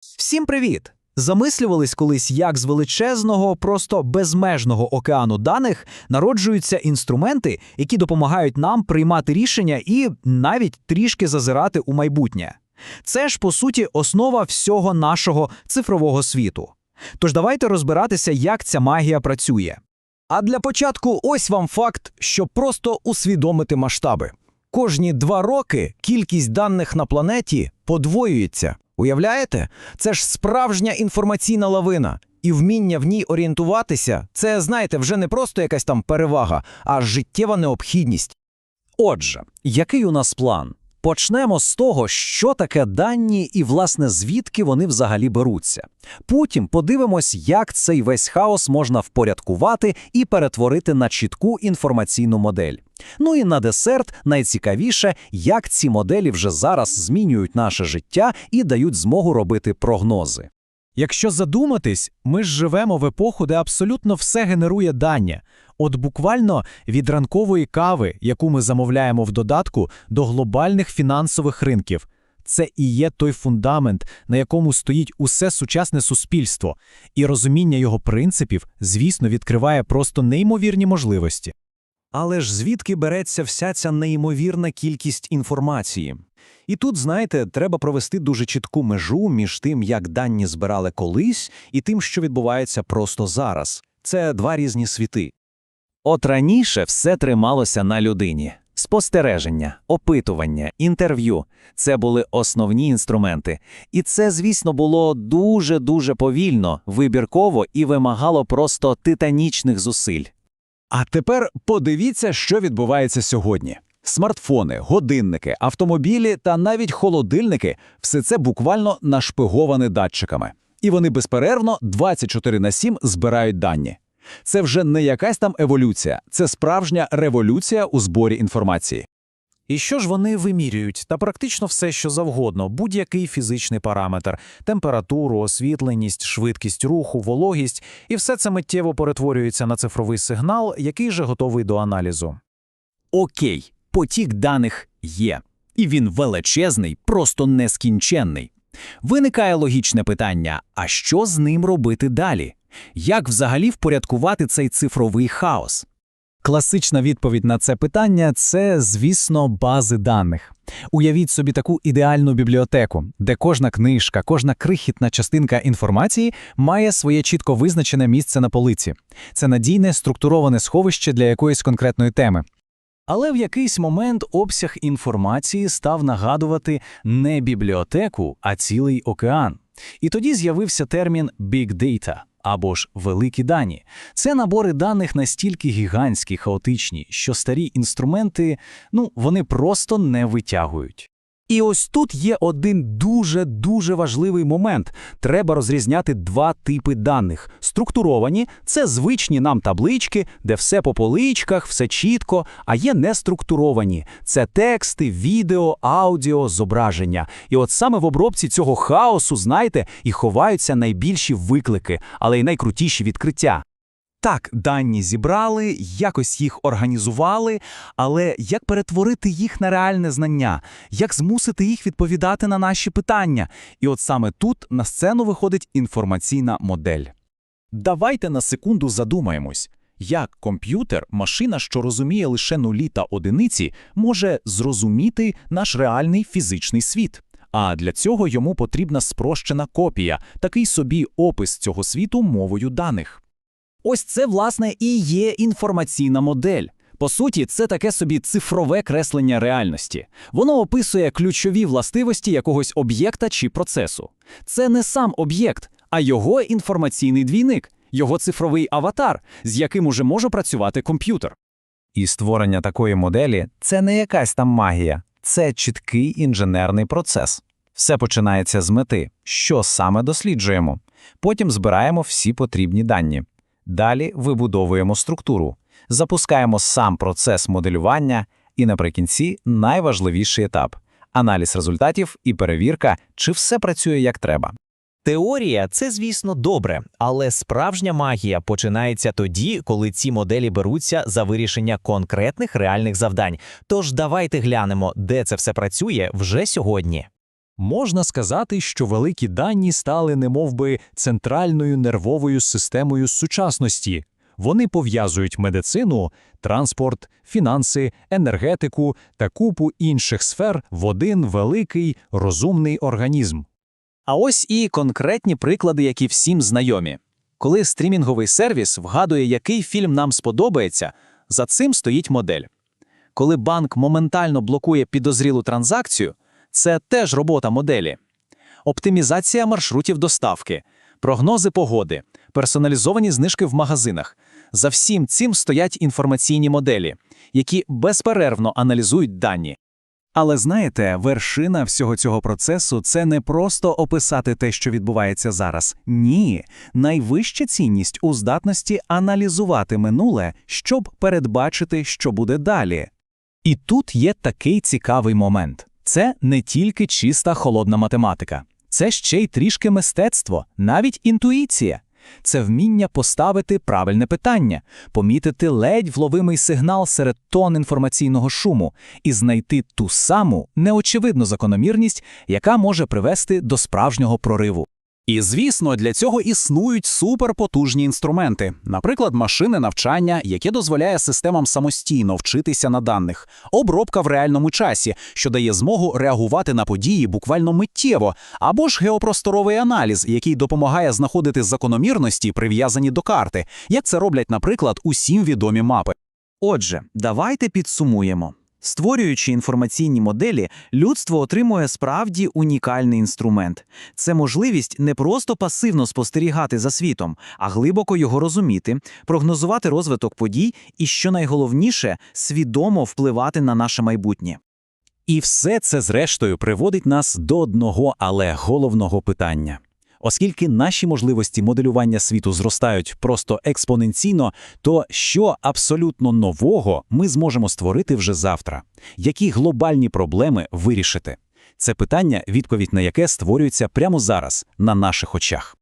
Всім привіт! Замислювались колись, як з величезного, просто безмежного океану даних народжуються інструменти, які допомагають нам приймати рішення і навіть трішки зазирати у майбутнє. Це ж, по суті, основа всього нашого цифрового світу. Тож давайте розбиратися, як ця магія працює. А для початку ось вам факт, щоб просто усвідомити масштаби. Кожні два роки кількість даних на планеті подвоюється. Уявляєте? Це ж справжня інформаційна лавина. І вміння в ній орієнтуватися це, знаєте, вже не просто якась там перевага, а життєва необхідність. Отже, який у нас план? Почнемо з того, що таке дані і, власне, звідки вони взагалі беруться. Потім подивимось, як цей весь хаос можна впорядкувати і перетворити на чітку інформаційну модель. Ну і на десерт найцікавіше, як ці моделі вже зараз змінюють наше життя і дають змогу робити прогнози. Якщо задуматись, ми ж живемо в епоху, де абсолютно все генерує дані. От буквально від ранкової кави, яку ми замовляємо в додатку, до глобальних фінансових ринків. Це і є той фундамент, на якому стоїть усе сучасне суспільство, і розуміння його принципів, звісно, відкриває просто неймовірні можливості. Але ж звідки береться вся ця неймовірна кількість інформації? І тут, знаєте, треба провести дуже чітку межу між тим, як дані збирали колись, і тим, що відбувається просто зараз. Це два різні світи. От раніше все трималося на людині. Спостереження, опитування, інтерв'ю це були основні інструменти. І це, звісно, було дуже-дуже повільно, вибірково і вимагало просто титанічних зусиль. А тепер подивіться, що відбувається сьогодні. Смартфони, годинники, автомобілі та навіть холодильники все це буквально нашпиговане датчиками. І вони безперервно 24 на 7 збирають дані. Це вже не якась там еволюція, це справжня революція у зборі інформації. І що ж вони вимірюють? Та практично все, що завгодно, будь-який фізичний параметр, температуру, освітленість, швидкість руху, вологість, і все це миттєво перетворюється на цифровий сигнал, який же готовий до аналізу. Окей, потік даних є. І він величезний, просто нескінченний. Виникає логічне питання: а що з ним робити далі? Як взагалі впорядкувати цей цифровий хаос? Класична відповідь на це питання це, звісно, бази даних. Уявіть собі таку ідеальну бібліотеку, де кожна книжка, кожна крихітна частинка інформації має своє чітко визначене місце на полиці. Це надійне структуроване сховище для якоїсь конкретної теми. Але в якийсь момент обсяг інформації став нагадувати не бібліотеку, а цілий океан. І тоді з'явився термін «big data» або ж великі дані. Це набори даних настільки гігантські, хаотичні, що старі інструменти, ну, вони просто не витягують. І ось тут є один дуже-дуже важливий момент. Треба розрізняти два типи даних. Структуровані це звичні нам таблички, де все по поличках, все чітко, а є неструктуровані. Це тексти, відео, аудіо, зображення. І от саме в обробці цього хаосу, знаєте, і ховаються найбільші виклики, але й найкрутіші відкриття. Так, дані зібрали, якось їх організували, але як перетворити їх на реальне знання, як змусити їх відповідати на наші питання? І от саме тут на сцену виходить інформаційна модель. Давайте на секунду задумаємось, як комп'ютер, машина, що розуміє лише нулі та одиниці, може зрозуміти наш реальний фізичний світ. А для цього йому потрібна спрощена копія, такий собі опис цього світу мовою даних. Ось це, власне, і є інформаційна модель. По суті, це таке собі цифрове креслення реальності. Воно описує ключові властивості якогось об'єкта чи процесу. Це не сам об'єкт, а його інформаційний двійник, його цифровий аватар, з яким уже може працювати комп'ютер. І створення такої моделі це не якась там магія, це чіткий інженерний процес. Все починається з мети, що саме досліджуємо. Потім збираємо всі потрібні дані. Далі вибудовуємо структуру, запускаємо сам процес моделювання і наприкінці найважливіший етап аналіз результатів і перевірка, чи все працює як треба. Теорія це, звісно, добре, але справжня магія починається тоді, коли ці моделі беруться за вирішення конкретних реальних завдань. Тож давайте глянемо, де це все працює вже сьогодні. Можна сказати, що великі дані стали немовби центральною нервовою системою сучасності. Вони пов'язують медицину, транспорт, фінанси, енергетику та купу інших сфер в один великий розумний організм. А ось і конкретні приклади, які всім знайомі. Коли стрімінговий сервіс вгадує, який фільм нам сподобається, за цим стоїть модель. Коли банк моментально блокує підозрілу транзакцію, це теж робота моделі. Оптимізація маршрутів доставки, прогнози погоди, персоналізовані знижки в магазинах. За всім цим стоять інформаційні моделі, які безперервно аналізують дані. Але знаєте, вершина всього цього процесу це не просто описати те, що відбувається зараз. Ні, найвища цінність у здатності аналізувати минуле, щоб передбачити, що буде далі. І тут є такий цікавий момент. Це не тільки чиста холодна математика, це ще й трішки мистецтво, навіть інтуїція. Це вміння поставити правильне питання, помітити ледь вловимий сигнал серед тон інформаційного шуму і знайти ту саму неочевидну закономірність, яка може привести до справжнього прориву. І звісно, для цього існують суперпотужні інструменти, наприклад, машини навчання, яке дозволяє системам самостійно вчитися на даних, обробка в реальному часі, що дає змогу реагувати на події буквально миттєво, або ж геопросторовий аналіз, який допомагає знаходити закономірності, прив'язані до карти, як це роблять, наприклад, усім відомі мапи. Отже, давайте підсумуємо. Створюючи інформаційні моделі, людство отримує справді унікальний інструмент. Це можливість не просто пасивно спостерігати за світом, а глибоко його розуміти, прогнозувати розвиток подій і, що найголовніше, свідомо впливати на наше майбутнє. І все це, зрештою, приводить нас до одного, але головного питання. Оскільки наші можливості моделювання світу зростають просто експоненційно, то що абсолютно нового ми зможемо створити вже завтра? Які глобальні проблеми вирішити? Це питання, відповідь на яке створюється прямо зараз, на наших очах.